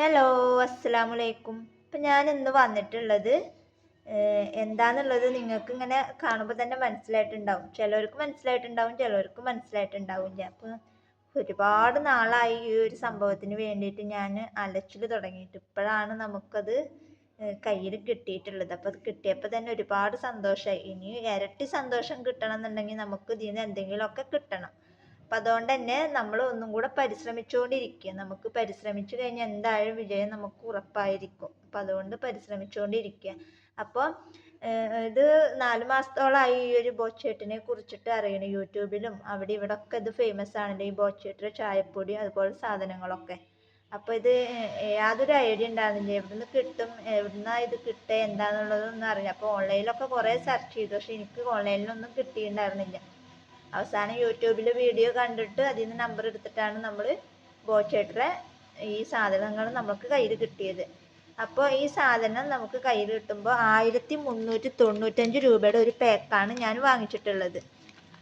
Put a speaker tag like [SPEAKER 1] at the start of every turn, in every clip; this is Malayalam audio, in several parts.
[SPEAKER 1] ഹലോ അസ്സലാമു അലൈക്കും ഇപ്പം ഞാൻ ഇന്ന് വന്നിട്ടുള്ളത് എന്താണെന്നുള്ളത് നിങ്ങൾക്ക് ഇങ്ങനെ കാണുമ്പോൾ തന്നെ മനസ്സിലായിട്ടുണ്ടാവും. ചിലവർക്ക് മനസ്സിലായിട്ടുണ്ടാവും ചിലവർക്ക് മനസ്സിലായിട്ടുണ്ടാവില്ല. അപ്പോൾ ഒരുപാട് നാളായി ഈ ഒരു സംഭവത്തിന് വേണ്ടിയിട്ട് ഞാൻ അലച്ചിൽ തുടങ്ങിയിട്ട് ഇപ്പോഴാണ് നമുക്കത് കയ്യിൽ കിട്ടിയിട്ടുള്ളത്. അപ്പോൾ അത് കിട്ടിയപ്പോൾ തന്നെ ഒരുപാട് സന്തോഷമായി ഇനി ഇരട്ടി സന്തോഷം കിട്ടണം എന്നുണ്ടെങ്കിൽ നമുക്ക് ഇതിൽ നിന്ന് എന്തെങ്കിലുമൊക്കെ കിട്ടണം. അപ്പം അതുകൊണ്ട് തന്നെ നമ്മൾ ഒന്നും കൂടെ പരിശ്രമിച്ചുകൊണ്ടിരിക്കുക നമുക്ക് പരിശ്രമിച്ചു കഴിഞ്ഞാൽ എന്തായാലും വിജയം നമുക്ക് ഉറപ്പായിരിക്കും. അപ്പം അതുകൊണ്ട് പരിശ്രമിച്ചുകൊണ്ടിരിക്കുക അപ്പോൾ ഇത് നാല് മാസത്തോളമായി ഈ ഒരു ബോച്ചേട്ടിനെ കുറിച്ചിട്ട് അറിയണം യൂട്യൂബിലും അവിടെ ഇവിടെ ഒക്കെ ഇത് ഫേമസ് ആണല്ലോ ഈ ബോച്ചേട്ടിലെ ചായപ്പൊടി അതുപോലെ സാധനങ്ങളൊക്കെ. അപ്പോൾ ഇത് യാതൊരു ഐഡിയ ഉണ്ടാകുന്നില്ല എവിടുന്ന് കിട്ടും എവിടുന്ന ഇത് കിട്ടുക എന്താണെന്നുള്ളതൊന്നും അറിയില്ല അപ്പോൾ ഓൺലൈനിലൊക്കെ കുറേ സെർച്ച് ചെയ്തു. പക്ഷെ എനിക്ക് ഓൺലൈനിലൊന്നും കിട്ടിയിട്ടുണ്ടായിരുന്നില്ല. അവസാനം യൂട്യൂബിൽ വീഡിയോ കണ്ടിട്ട് അതിൽ നിന്ന് നമ്പർ എടുത്തിട്ടാണ് നമ്മൾ ബോച്ചേട്ടറെ ഈ സാധനങ്ങൾ നമുക്ക് കയ്യിൽ കിട്ടിയത്. അപ്പോൾ ഈ സാധനം നമുക്ക് കയ്യിൽ കിട്ടുമ്പോൾ ആയിരത്തി മുന്നൂറ്റി തൊണ്ണൂറ്റഞ്ച് രൂപയുടെ ഒരു പാക്കാണ് ഞാൻ വാങ്ങിച്ചിട്ടുള്ളത്.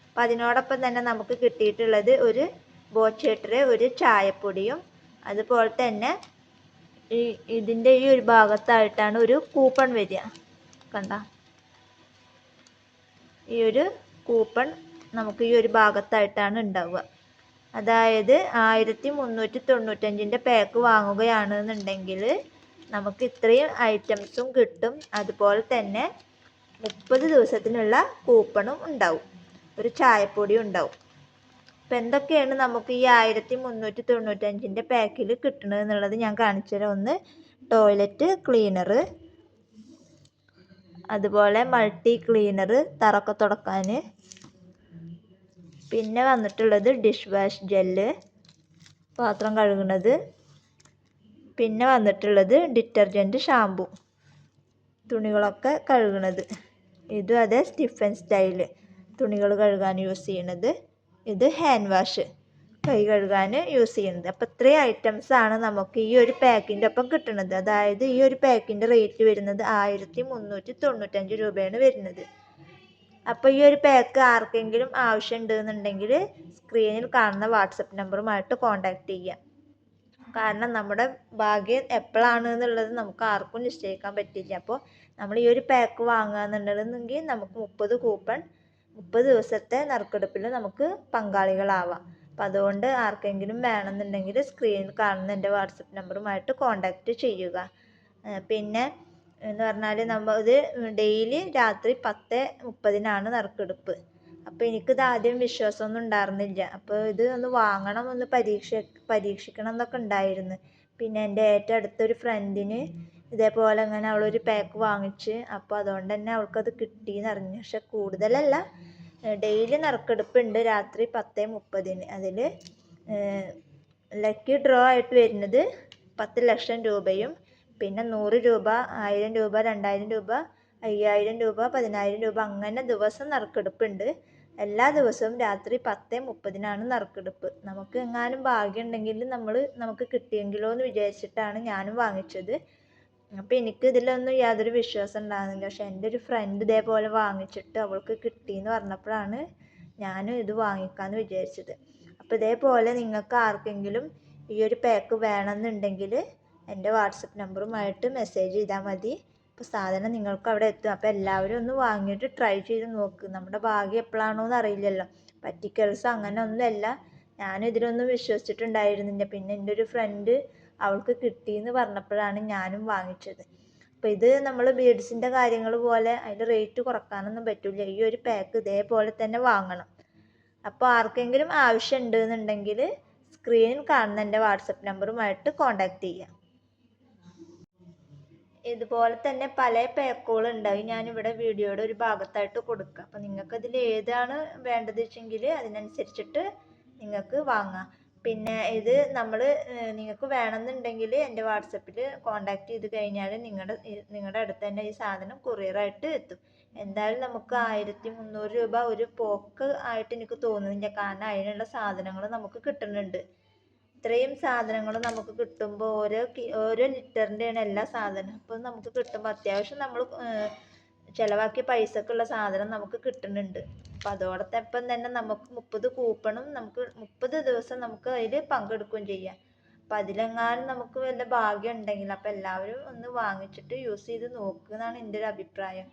[SPEAKER 1] അപ്പം അതിനോടൊപ്പം തന്നെ നമുക്ക് കിട്ടിയിട്ടുള്ളത് ഒരു ബോച്ചേട്ടറെ ഒരു ചായപ്പൊടിയും അതുപോലെ തന്നെ ഈ ഇതിന്റെ ഈ ഒരു ഭാഗത്തായിട്ടാണ് ഒരു കൂപ്പൺ വരിക. കണ്ട? ഈ ഒരു കൂപ്പൺ നമുക്ക് ഈ ഒരു ഭാഗത്തായിട്ടാണ് ഉണ്ടാവുക. അതായത് ആയിരത്തി മുന്നൂറ്റി തൊണ്ണൂറ്റഞ്ചിന്റെ പാക്ക് വാങ്ങുകയാണെന്നുണ്ടെങ്കിൽ നമുക്ക് ഇത്രയും ഐറ്റംസും കിട്ടും. അതുപോലെ തന്നെ മുപ്പത് ദിവസത്തിനുള്ള കൂപ്പണും ഉണ്ടാവും. ഒരു ചായപ്പൊടിയും ഉണ്ടാവും. അപ്പം എന്തൊക്കെയാണ് നമുക്ക് ഈ ആയിരത്തി മുന്നൂറ്റി തൊണ്ണൂറ്റഞ്ചിന്റെ പാക്കിൽ കിട്ടുന്നത് എന്നുള്ളത് ഞാൻ കാണിച്ചു തരാം. ഒന്ന് ടോയ്ലറ്റ് ക്ലീനർ അതുപോലെ മൾട്ടി ക്ലീനർ തറക്ക തുടക്കാൻ പിന്നെ വന്നിട്ടുള്ളത് ഡിഷ് വാഷ് ജെല്ല് പാത്രം കഴുകുന്നത്. പിന്നെ വന്നിട്ടുള്ളത് ഡിറ്റർജന്റ് ഷാമ്പു തുണികളൊക്കെ കഴുകുന്നത്. ഇതും അതേ സ്റ്റിഫൻ സ്റ്റൈൽ തുണികൾ കഴുകാൻ യൂസ് ചെയ്യണത്. ഇത് ഹാൻഡ് വാഷ് കൈ കഴുകാൻ യൂസ് ചെയ്യുന്നത്. അപ്പോൾ ഇത്രയും ഐറ്റംസ് ആണ് നമുക്ക് ഈ ഒരു പാക്കിന്റെ ഒപ്പം കിട്ടുന്നത് അതായത് ഈ ഒരു പാക്കിന്റെ റേറ്റ് വരുന്നത് ആയിരത്തി മുന്നൂറ്റി തൊണ്ണൂറ്റഞ്ച് രൂപയാണ് വരുന്നത്. അപ്പോൾ ഈ ഒരു പാക്ക് ആർക്കെങ്കിലും ആവശ്യമുണ്ടെന്നുണ്ടെങ്കിൽ സ്ക്രീനിൽ കാണുന്ന വാട്സപ്പ് നമ്പറുമായിട്ട് കോൺടാക്റ്റ് ചെയ്യാം. കാരണം നമ്മുടെ ഭാഗ്യം എപ്പോഴാണ് എന്നുള്ളത് നമുക്ക് ആർക്കും നിശ്ചയിക്കാൻ പറ്റില്ല. അപ്പോൾ നമ്മൾ ഈ ഒരു പാക്ക് വാങ്ങുകയെന്നുണ്ടെങ്കിൽ നമുക്ക് മുപ്പത് കൂപ്പൺ മുപ്പത് ദിവസത്തെ നറുക്കെടുപ്പിൽ നമുക്ക് പങ്കാളികളാവാം. അപ്പം അതുകൊണ്ട് ആർക്കെങ്കിലും വേണമെന്നുണ്ടെങ്കിൽ സ്ക്രീനിൽ കാണുന്ന എന്റെ വാട്സപ്പ് നമ്പറുമായിട്ട് കോൺടാക്റ്റ് ചെയ്യുക. പിന്നെ എന്ന് പറഞ്ഞാൽ നമ്മൾ ഇത് ഡെയിലി രാത്രി പത്ത് മുപ്പതിനാണ് നറുക്കെടുപ്പ്. അപ്പോൾ എനിക്കിത് ആദ്യം വിശ്വാസമൊന്നും ഉണ്ടായിരുന്നില്ല. അപ്പോൾ ഇത് ഒന്ന് വാങ്ങണം ഒന്ന് പരീക്ഷ പരീക്ഷിക്കണം എന്നൊക്കെ ഉണ്ടായിരുന്നു. പിന്നെ എന്റെ ഏറ്റവും അടുത്തൊരു ഫ്രണ്ടിന് ഇതേപോലെ അങ്ങനെ അവളൊരു പാക്ക് വാങ്ങിച്ച് അപ്പോൾ അതുകൊണ്ട് തന്നെ അവൾക്കത് കിട്ടിയെന്ന് അറിഞ്ഞു. പക്ഷെ കൂടുതലല്ല ഡെയിലി നറുക്കെടുപ്പുണ്ട് രാത്രി പത്ത് മുപ്പതിന്. അതിൽ ലക്കി ഡ്രോ ആയിട്ട് വരുന്നത് പത്ത് ലക്ഷം രൂപയും പിന്നെ നൂറ് രൂപ ആയിരം രൂപ രണ്ടായിരം രൂപ അയ്യായിരം രൂപ പതിനായിരം രൂപ അങ്ങനെ ദിവസം നറുക്കെടുപ്പുണ്ട്. എല്ലാ ദിവസവും രാത്രി പത്ത് മുപ്പതിനാണ് നറുക്കെടുപ്പ്. നമുക്ക് എങ്ങാനും ഭാഗ്യമുണ്ടെങ്കിൽ നമ്മൾ നമുക്ക് കിട്ടിയെങ്കിലോ എന്ന് വിചാരിച്ചിട്ടാണ് ഞാനും വാങ്ങിച്ചത്. അപ്പോൾ എനിക്ക് ഇതിലൊന്നും യാതൊരു വിശ്വാസം ഉണ്ടാകുന്നില്ല. പക്ഷെ എന്റെ ഒരു ഫ്രണ്ട് ഇതേപോലെ വാങ്ങിച്ചിട്ട് അവൾക്ക് കിട്ടിയെന്ന് പറഞ്ഞപ്പോഴാണ് ഞാനും ഇത് വാങ്ങിക്കാമെന്ന് വിചാരിച്ചത്. അപ്പോൾ ഇതേപോലെ നിങ്ങൾക്ക് ആർക്കെങ്കിലും ഈ ഒരു പാക്ക് വേണമെന്നുണ്ടെങ്കിൽ എന്റെ വാട്സപ്പ് നമ്പറുമായിട്ട് മെസ്സേജ് ചെയ്താൽ മതി. അപ്പോൾ സാധനം നിങ്ങൾക്ക് അവിടെ എത്തും. അപ്പോൾ എല്ലാവരും ഒന്ന് വാങ്ങിയിട്ട് ട്രൈ ചെയ്ത് നോക്ക്. നമ്മുടെ ഭാഗ്യം എപ്പോഴാണോ എന്ന് അറിയില്ലല്ലോ. പറ്റിക്കൽസ് അങ്ങനെ ഒന്നുമല്ല ഞാൻ ഇതിലൊന്നും വിശ്വസിച്ചിട്ടുണ്ടായിരുന്നില്ല. പിന്നെ എന്റെ ഒരു ഫ്രണ്ട് അവൾക്ക് കിട്ടിയെന്ന് പറഞ്ഞപ്പോഴാണ് ഞാനും വാങ്ങിച്ചത്. അപ്പോൾ ഇത് നമ്മൾ ബീഡ്സിന്റെ കാര്യങ്ങൾ പോലെ അതിന്റെ റേറ്റ് കുറക്കാനൊന്നും പറ്റില്ല ഈ ഒരു പാക്ക് ഇതേപോലെ തന്നെ വാങ്ങണം. അപ്പോൾ ആർക്കെങ്കിലും ആവശ്യം ഉണ്ടെന്നുണ്ടെങ്കിൽ സ്ക്രീനിൽ കാണുന്ന എന്റെ വാട്സപ്പ് നമ്പറുമായിട്ട് കോൺടാക്റ്റ് ചെയ്യാം. ഇതുപോലെ തന്നെ പല പാക്കുകൾ ഉണ്ടാവും ഞാനിവിടെ വീഡിയോയുടെ ഒരു ഭാഗത്തായിട്ട് കൊടുക്കുക അപ്പോൾ നിങ്ങൾക്ക് അതിൽ ഏതാണ് വേണ്ടത് വെച്ചെങ്കിൽ അതിനനുസരിച്ചിട്ട് നിങ്ങൾക്ക് വാങ്ങാം. പിന്നെ ഇത് നമ്മൾ നിങ്ങൾക്ക് വേണമെന്നുണ്ടെങ്കിൽ എന്റെ വാട്സപ്പിൽ കോൺടാക്റ്റ് ചെയ്ത് കഴിഞ്ഞാൽ നിങ്ങളുടെ നിങ്ങളുടെ അടുത്ത് തന്നെ ഈ സാധനം കൊറിയറായിട്ട് എത്തും. എന്തായാലും നമുക്ക് ആയിരത്തി മുന്നൂറ് രൂപ ഒരു പോക്ക് ആയിട്ട് എനിക്ക് തോന്നുന്നില്ല. കാരണം അതിനുള്ള സാധനങ്ങൾ നമുക്ക് കിട്ടുന്നുണ്ട്. ഇത്രയും സാധനങ്ങൾ നമുക്ക് കിട്ടുമ്പോൾ ഓരോ ഓരോ ലിറ്ററിന്റെയാണ് എല്ലാ സാധനവും. അപ്പോൾ നമുക്ക് കിട്ടുമ്പോൾ അത്യാവശ്യം നമ്മൾ ചിലവാക്കിയ പൈസക്കുള്ള സാധനം നമുക്ക് കിട്ടുന്നുണ്ട്. അപ്പോൾ അതോടൊപ്പം തന്നെ നമുക്ക് മുപ്പത് കൂപ്പണും നമുക്ക് മുപ്പത് ദിവസം നമുക്ക് അതിൽ പങ്കെടുക്കുകയും ചെയ്യാം. അപ്പം അതിലെങ്ങാനും നമുക്ക് വല്ല ഭാഗ്യം ഉണ്ടെങ്കിൽ അപ്പം എല്ലാവരും ഒന്ന് വാങ്ങിച്ചിട്ട് യൂസ് ചെയ്ത് നോക്കുക എന്നാണ് എന്റെ ഒരു അഭിപ്രായം.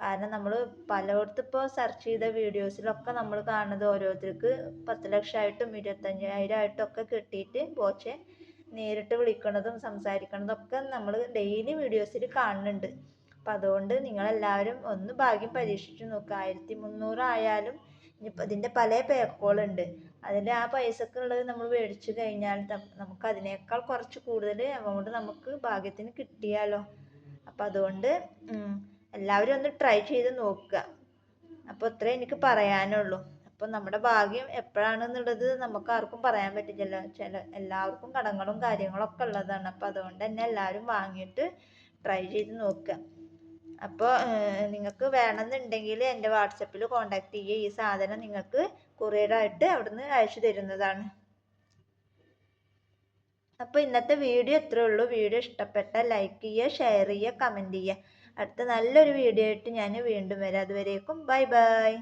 [SPEAKER 1] കാരണം നമ്മൾ പലയിടത്തും ഇപ്പോൾ സെർച്ച് ചെയ്ത വീഡിയോസിലൊക്കെ നമ്മൾ കാണുന്നത് ഓരോരുത്തർക്ക് പത്ത് ലക്ഷമായിട്ടും ഇരുപത്തഞ്ചായിരം ആയിട്ടും ഒക്കെ കിട്ടിയിട്ട് ബോച്ചെ നേരിട്ട് വിളിക്കണതും സംസാരിക്കണതും ഒക്കെ നമ്മൾ ഡെയിലി വീഡിയോസിൽ കാണുന്നുണ്ട്. അപ്പം അതുകൊണ്ട് നിങ്ങളെല്ലാവരും ഒന്ന് ഭാഗ്യം പരീക്ഷിച്ച് നോക്കുക ആയിരത്തി മുന്നൂറായാലും ഇനിയിപ്പോൾ ഇതിന്റെ പല പേക്കോളുണ്ട് അതിൽ ആ പൈസക്കുള്ളത് നമ്മൾ മേടിച്ചു കഴിഞ്ഞാൽ നമുക്ക് അതിനേക്കാൾ കുറച്ച് കൂടുതൽ എമൗണ്ട് നമുക്ക് ഭാഗ്യത്തിന് കിട്ടിയാലോ. അപ്പം അതുകൊണ്ട് എല്ലാവരും ഒന്ന് ട്രൈ ചെയ്ത് നോക്കുക. അപ്പോൾ ഇത്രേ എനിക്ക് പറയാനുള്ളൂ. അപ്പോൾ നമ്മുടെ ഭാഗ്യം എപ്പോഴാണെന്നുള്ളത് നമുക്ക് ആർക്കും പറയാൻ പറ്റില്ലല്ലോ. ചില എല്ലാവർക്കും കടങ്ങളും കാര്യങ്ങളൊക്കെ ഉള്ളതാണ്. അപ്പോൾ അതുകൊണ്ട് തന്നെ എല്ലാവരും വാങ്ങിയിട്ട് ട്രൈ ചെയ്ത് നോക്കുക. അപ്പോൾ നിങ്ങൾക്ക് വേണമെന്നുണ്ടെങ്കിൽ എന്റെ വാട്സപ്പിൽ കോണ്ടാക്ട് ചെയ്യുക ഈ സാധനം നിങ്ങൾക്ക് കൊറിയറായിട്ട് അവിടുന്ന് അയച്ചു തരുന്നതാണ്. അപ്പോൾ ഇന്നത്തെ വീഡിയോ ഇത്രേ ഉള്ളൂ. വീഡിയോ ഇഷ്ടപ്പെട്ട ലൈക്ക് ചെയ്യുക ഷെയർ ചെയ്യുക കമന്റ് ചെയ്യുക. അടുത്ത നല്ലൊരു വീഡിയോ ആയിട്ട് ഞാൻ വീണ്ടും വരാം. അതുവരേക്കും ബൈ ബൈ.